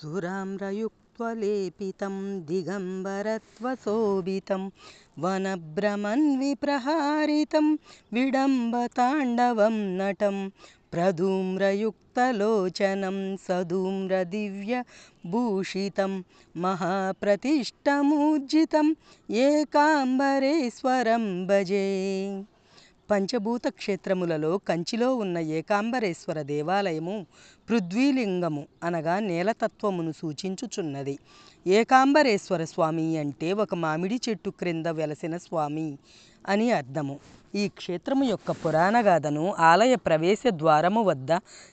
सुराम्रयुक्त्वलेपितं दिगम्बरत्वशोभितं वनभ्रमन्विप्रहारितं विडम्बताण्डवं नटं प्रधूम्रयुक्तलोचनं सधूम्रदिव्यभूषितं महाप्रतिष्ठमूर्जितं एकाम्बरेश्वरं भजे। పంచభూత క్షేత్రములలో కంచిలో ఉన్న ఏకాంబరేశ్వర దేవాలయము పృథ్వీలింగము అనగా నేలతత్వమును సూచించుచున్నది. ఏకాంబరేశ్వర స్వామి అంటే ఒక మామిడి చెట్టు క్రింద వెలసిన స్వామి అని అర్థము. ఈ క్షేత్రము యొక్క పురాణగాథను ఆలయ ప్రవేశ ద్వారము వద్ద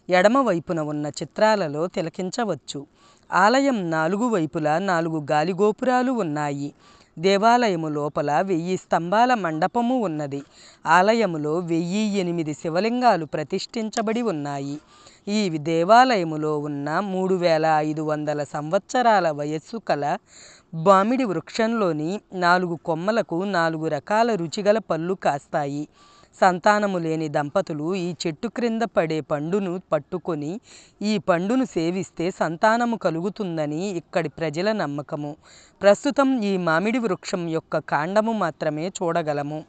ఎడమవైపున ఉన్న చిత్రాలలో తిలకించవచ్చు. ఆలయం నాలుగు వైపులా నాలుగు గాలిగోపురాలు ఉన్నాయి. దేవాలయము లోపల వెయ్యి స్తంభాల మండపము ఉన్నది. ఆలయములో వెయ్యి ఎనిమిది శివలింగాలు ప్రతిష్ఠించబడి ఉన్నాయి. ఈ దేవాలయములో ఉన్న మూడు వేల ఐదు వందల సంవత్సరాల వయస్సు కల బామిడి వృక్షంలోని నాలుగు కొమ్మలకు నాలుగు రకాల రుచిగల పళ్ళు కాస్తాయి. సంతానము లేని దంపతులు ఈ చెట్టు క్రింద పడే పండును పట్టుకొని ఈ పండును సేవిస్తే సంతానము కలుగుతుందని ఇక్కడి ప్రజల నమ్మకము. ప్రస్తుతం ఈ మామిడి వృక్షం యొక్క కాండము మాత్రమే చూడగలము.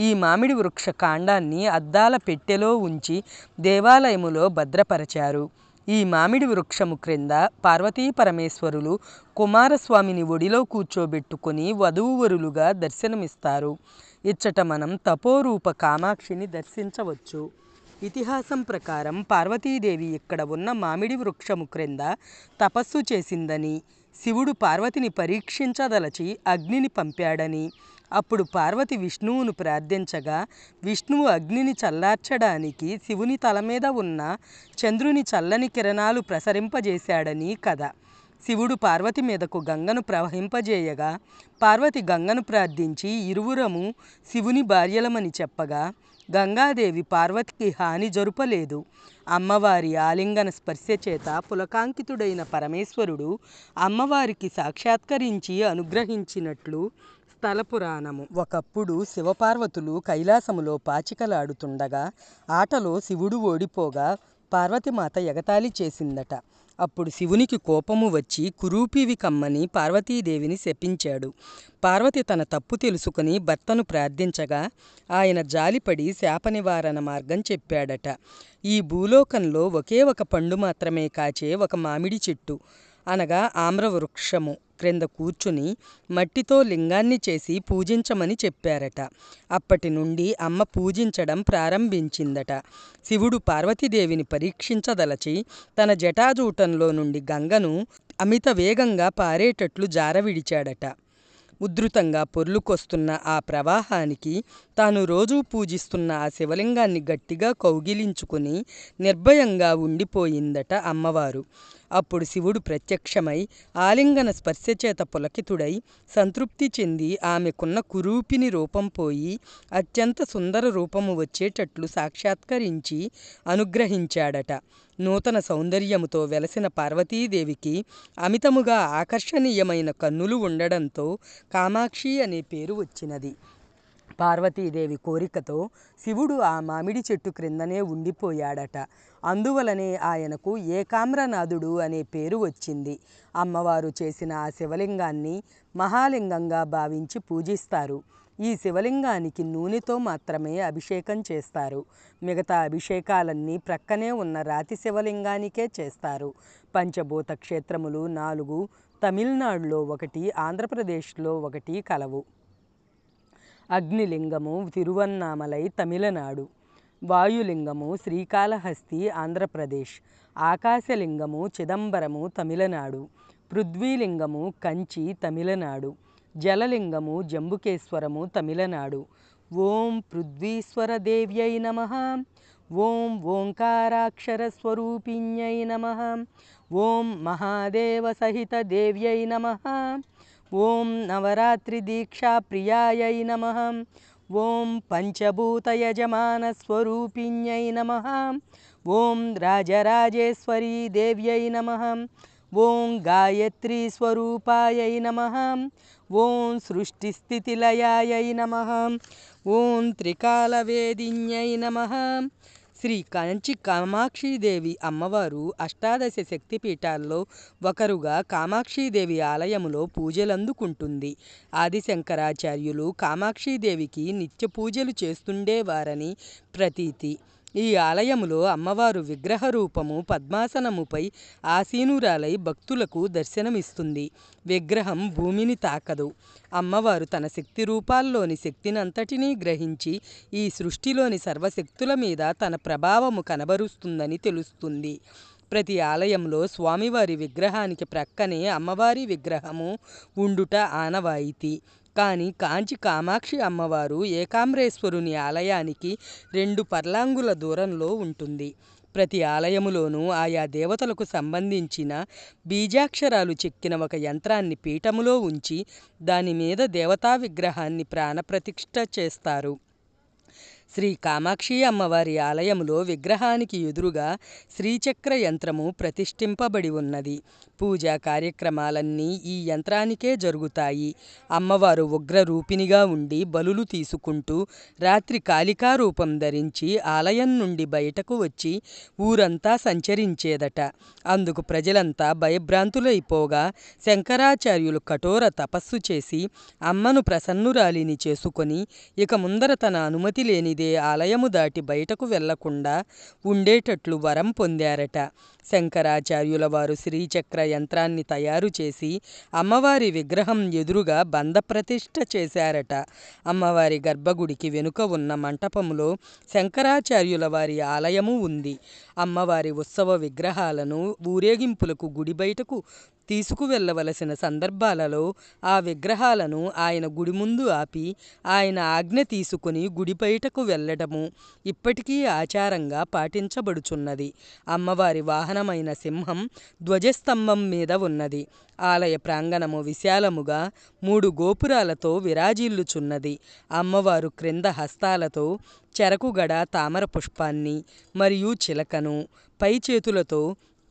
ఈ మామిడి వృక్ష కాండాన్ని అద్దాల పెట్టెలో ఉంచి దేవాలయములో భద్రపరచారు. ఈ మామిడి వృక్షము క్రింద పార్వతీ పరమేశ్వరులు కుమారస్వామిని ఒడిలో కూర్చోబెట్టుకుని వధూవరులుగా దర్శనమిస్తారు. ఇచ్చట మనం తపోరూప కామాక్షిని దర్శించవచ్చు. ఇతిహాసం ప్రకారం పార్వతీదేవి ఇక్కడ ఉన్న మామిడి వృక్షము క్రింద తపస్సు చేసిందని శివుడు పార్వతిని పరీక్షించదలచి అగ్నిని పంపాడని. అప్పుడు పార్వతి విష్ణువును ప్రార్థించగా విష్ణువు అగ్నిని చల్లార్చడానికి శివుని తల మీద ఉన్న చంద్రుని చల్లని కిరణాలు ప్రసరింపజేశాడని కథ. శివుడు పార్వతి మీదకు గంగను ప్రవహింపజేయగా పార్వతి గంగను ప్రార్థించి ఇరువురము శివుని భార్యలమని చెప్పగా గంగాదేవి పార్వతికి హాని జరుపలేదు. అమ్మవారి ఆలింగన స్పర్శ చేత పులకాంకితుడైన పరమేశ్వరుడు అమ్మవారికి సాక్షాత్కరించి అనుగ్రహించినట్లు స్థల పురాణము. ఒకప్పుడు శివపార్వతులు కైలాసములో పాచికలాడుతుండగా ఆటలో శివుడు ఓడిపోగా పార్వతిమాత ఎగతాళి చేసిందట. అప్పుడు శివునికి కోపము వచ్చి కురూపివి కమ్మని పార్వతీదేవిని శపించాడు. పార్వతి తన తప్పు తెలుసుకుని భర్తను ప్రార్థించగా ఆయన జాలిపడి శాప నివారణ మార్గం చెప్పాడట. ఈ భూలోకంలో ఒకే ఒక పండు మాత్రమే కాచే ఒక మామిడి చెట్టు. అనగా ఆమ్రవృక్షము క్రింద కూర్చుని మట్టితో లింగాన్ని చేసి పూజించమని చెప్పారట. అప్పటి నుండి అమ్మ పూజించడం ప్రారంభించిందట. శివుడు పార్వతీదేవిని పరీక్షించదలచి తన జటాజూటంలో నుండి గంగను అమిత వేగంగా పారేటట్లు జారవిడిచాడట. ఉధృతంగా పొర్లుకొస్తున్న ఆ ప్రవాహానికి తాను రోజూ పూజిస్తున్న ఆ శివలింగాన్ని గట్టిగా కౌగిలించుకుని నిర్భయంగా ఉండిపోయిందట అమ్మవారు. అప్పుడు శివుడు ప్రత్యక్షమై ఆలింగన స్పర్శచేత పులకితుడై సంతృప్తి చెంది ఆమెకున్న కురూపిని రూపం పోయి అత్యంత సుందర రూపము వచ్చేటట్లు సాక్షాత్కరించి అనుగ్రహించాడట. నూతన సౌందర్యముతో వెలసిన పార్వతీదేవికి అమితముగా ఆకర్షణీయమైన కన్నులు ఉండడంతో కామాక్షి అనే పేరు వచ్చినది. పార్వతీదేవి కోరికతో శివుడు ఆ మామిడి చెట్టు క్రిందనే ఉండిపోయాడట. అందువలనే ఆయనకు ఏకామ్రనాథుడు అనే పేరు వచ్చింది. అమ్మవారు చేసిన ఆ శివలింగాన్ని మహాలింగంగా భావించి పూజిస్తారు. ఈ శివలింగానికి నూనెతో మాత్రమే అభిషేకం చేస్తారు. మిగతా అభిషేకాలన్నీ ప్రక్కనే ఉన్న రాతి శివలింగానికే చేస్తారు. పంచభూత క్షేత్రములు నాలుగు తమిళనాడులో ఒకటి ఆంధ్రప్రదేశ్లో ఒకటి కలవు. అగ్నిలింగము తిరువన్నామలై తమిళనాడు. వాయులింగము శ్రీకాళహస్తి ఆంధ్రప్రదేశ్. ఆకాశలింగము చిదంబరము తమిళనాడు. పృథ్వీలింగము కంచి తమిళనాడు. జలలింగము జంబుకేశ్వరము తమిళనాడు. ఓం పృథ్వీశ్వరదేవ్యై నమ. ఓం ఓంకారాక్షరస్వరూపిణ్యై నమ. ఓం మహాదేవ సహిత దేవ్యై నమ. ఓం నవరాత్రి దీక్షా ప్రియాయై నమ. ఓం పంచభూతయజమానస్వరూపిణ్యై నమ. ఓం రాజరాజేశ్వరీ దేవ్యై నమ. ఓం గాయత్రీ స్వరూపాయై నమ. ఓం సృష్టిస్థితిలయాయై నమ. ఓం త్రికాలవేదిన్యై నమ. శ్రీ కంచి కామాక్షీదేవి అమ్మవారు అష్టాదశ శక్తిపీఠాల్లో ఒకరుగా కామాక్షీదేవి ఆలయములో పూజలందుకుంటుంది. ఆదిశంకరాచార్యులు కామాక్షీదేవికి నిత్య పూజలు చేస్తుండేవారని ప్రతీతి. ఈ ఆలయములో అమ్మవారు విగ్రహ రూపము పద్మాసనముపై ఆసీనురాలై భక్తులకు దర్శనమిస్తుంది. విగ్రహం భూమిని తాకదు. అమ్మవారు తన శక్తి రూపాల్లోని శక్తినంతటినీ గ్రహించి ఈ సృష్టిలోని సర్వశక్తుల మీద తన ప్రభావము కనబరుస్తుందని తెలుస్తుంది. ప్రతి ఆలయంలో స్వామివారి విగ్రహానికి ప్రక్కనే అమ్మవారి విగ్రహము ఉండుట ఆనవాయితీ. కానీ కాంచి కామాక్షి అమ్మవారు ఏకాంబరేశ్వరుని ఆలయానికి రెండు పర్లాంగుల దూరంలో ఉంటుంది. ప్రతి ఆలయములోనూ ఆయా దేవతలకు సంబంధించిన బీజాక్షరాలు చెక్కిన ఒక యంత్రాన్ని పీఠములో ఉంచి దాని మీద దేవతా విగ్రహాన్ని ప్రాణప్రతిష్ఠ చేస్తారు. శ్రీ కామాక్షి అమ్మవారి ఆలయంలో విగ్రహానికి ఎదురుగా శ్రీచక్ర యంత్రము ప్రతిష్ఠింపబడి ఉన్నది. పూజా కార్యక్రమాలన్నీ ఈ యంత్రానికే జరుగుతాయి. అమ్మవారు ఉగ్ర రూపిణిగా ఉండి బలులు తీసుకుంటూ రాత్రి కాళికా రూపం ధరించి ఆలయం నుండి బయటకు వచ్చి ఊరంతా సంచరించేదట. అందుకు ప్రజలంతా భయభ్రాంతులైపోగా శంకరాచార్యులు కఠోర తపస్సు చేసి అమ్మను ప్రసన్నురాలిని చేసుకొని ఇక ముందర తన అనుమతి లేనిదే ఆలయము దాటి బయటకు వెళ్ళకుండా ఉండేటట్లు వరం పొందారట. శంకరాచార్యుల వారు శ్రీచక్ర యంత్రాన్ని తయారు చేసి అమ్మవారి విగ్రహం ఎదురుగా బంధప్రతిష్ఠ చేశారట. అమ్మవారి గర్భగుడికి వెనుక ఉన్న మంటపములో శంకరాచార్యుల వారి ఆలయము ఉంది. అమ్మవారి ఉత్సవ విగ్రహాలను ఊరేగింపులకు గుడి బయటకు తీసుకువెళ్ళవలసిన సందర్భాలలో ఆ విగ్రహాలను ఆయన గుడి ముందు ఆపి ఆయన ఆజ్ఞ తీసుకుని గుడి బయటకు వెళ్ళడము ఇప్పటికీ ఆచారంగా పాటించబడుచున్నది. అమ్మవారి వాహనమైన సింహం ధ్వజస్తంభం మీద ఉన్నది. ఆలయ ప్రాంగణము విశాలముగా మూడు గోపురాలతో విరాజిల్లుచున్నది. అమ్మవారు క్రింద హస్తాలతో చెరకుగడ తామర పుష్పాన్ని మరియు చిలకను పై చేతులతో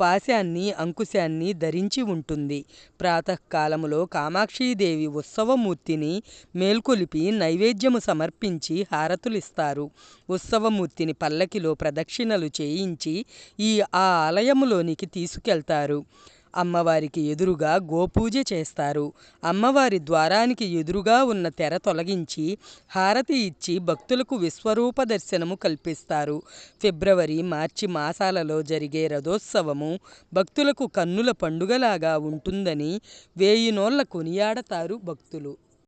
పాశాన్ని అంకుశాన్ని ధరించి ఉంటుంది. ప్రాతకాలములో కామాక్షీదేవి ఉత్సవమూర్తిని మేల్కొలిపి నైవేద్యము సమర్పించి హారతులిస్తారు. ఉత్సవమూర్తిని పల్లకిలో ప్రదక్షిణలు చేయించి ఈ ఆ ఆలయములోనికి తీసుకెళ్తారు. అమ్మవారికి ఎదురుగా గోపూజ చేస్తారు. అమ్మవారి ద్వారానికి ఎదురుగా ఉన్న తెర తొలగించి హారతి ఇచ్చి భక్తులకు విశ్వరూప దర్శనము కల్పిస్తారు. ఫిబ్రవరి మార్చి మాసాలలో జరిగే రథోత్సవము భక్తులకు కన్నుల పండుగలాగా ఉంటుందని వేయి నోళ్ళ కొనియాడతారు భక్తులు.